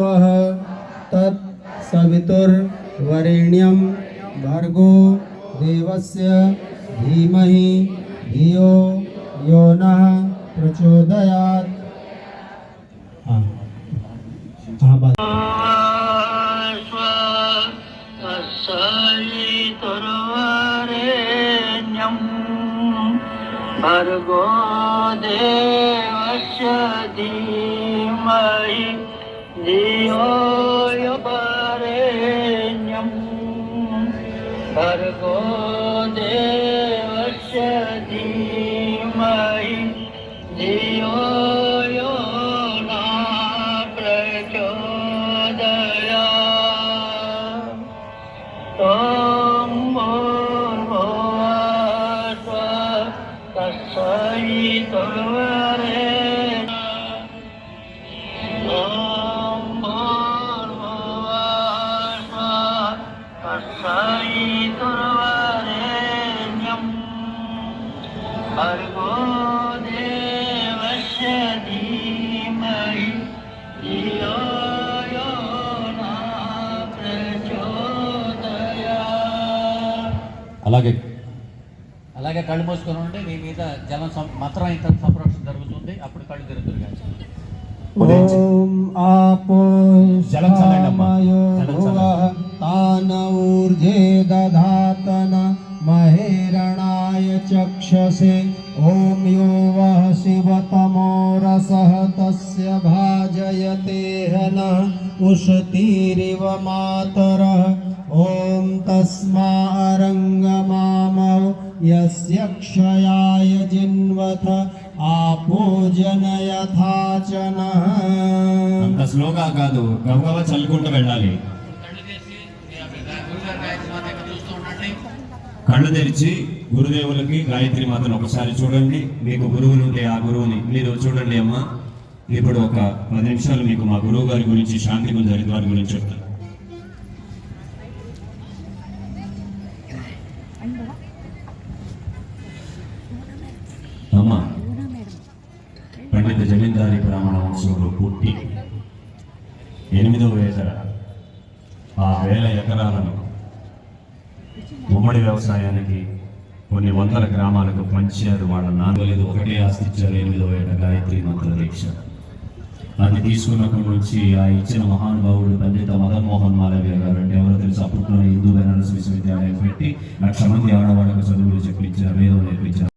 स्वः भर्गो देवस्य धीमहि धियो यो नः प्रचोदयात्। हाँ। भर्गो देवस्य धीमहि धियो यो वरेण्यं भर्गो देवस्य धीमहि धियो यो न प्रचोदयात् ॐ भूर्भुवः तत्सवितुर्वरे भर्गो देवस्य धीमहि धियो यो न प्रचोदयात् అలాగే అలాగే కళ్ళు మూసుకొని ఉంటే మీ మీద జలం సం- మంత్రం అయిన తర్వాత సంప్రోక్షణ జరుగుతుంది అప్పుడు కళ్ళు తిరుగుతుంది కానీ ఉదయించి- ॐ आपो జలం చల్లండి అమ్మా. शामयो జలం भुवः तान ऊर्जे दधातन महेरणाय चक्षसे ॐ यो वः शिवतमो रसः तस्य भाजयते हनः उशतीरिव मातरः ॐ तस्मा अरङ्गमामौ यस्य क्षयाय जिन्वथ आपो जनयथा च नः అంత స్లోగా కాదు గబగబ చల్లుకుంటూ వెళ్ళాలి కళ్ళు తెరిచి గురుదేవులకి గాయత్రి మాతను ఒకసారి చూడండి. మీకు గురువులు ఉంటే ఆ గురువుని మీరు చూడండి అమ్మా. ఇప్పుడు ఒక పది నిమిషాలు మీకు మా గురువు గారి గురించి శాంతి గుంజ హరిద్వార్ గురించి చెప్తాను. అమ్మా పండిత జమీందారి బ్రాహ్మణ వంశంలో పుట్టి ఎనిమిదవ ఎకర ఆ వేల ఎకరాలను ఉమ్మడి వ్యవసాయానికి కొన్ని వందల గ్రామాలకు పంచారు వాళ్ళ నాన్నలేదు ఒకటే ఆస్తి ఇచ్చారు ఏట గాయత్రి మంత్ర దీక్ష. అది తీసుకున్నప్పటి నుంచి ఆ ఇచ్చిన మహానుభావుడు పండిత మదన్ మోహన్ మాలవ్య గారు అంటే ఎవరో తెలుసు అప్పట్లో హిందూ బెనారస్ విశ్వవిద్యాలయం పెట్టి లక్ష మంది ఆడవాళ్ళకు చదువులు చెప్పించారు వేదం నేర్పించారు.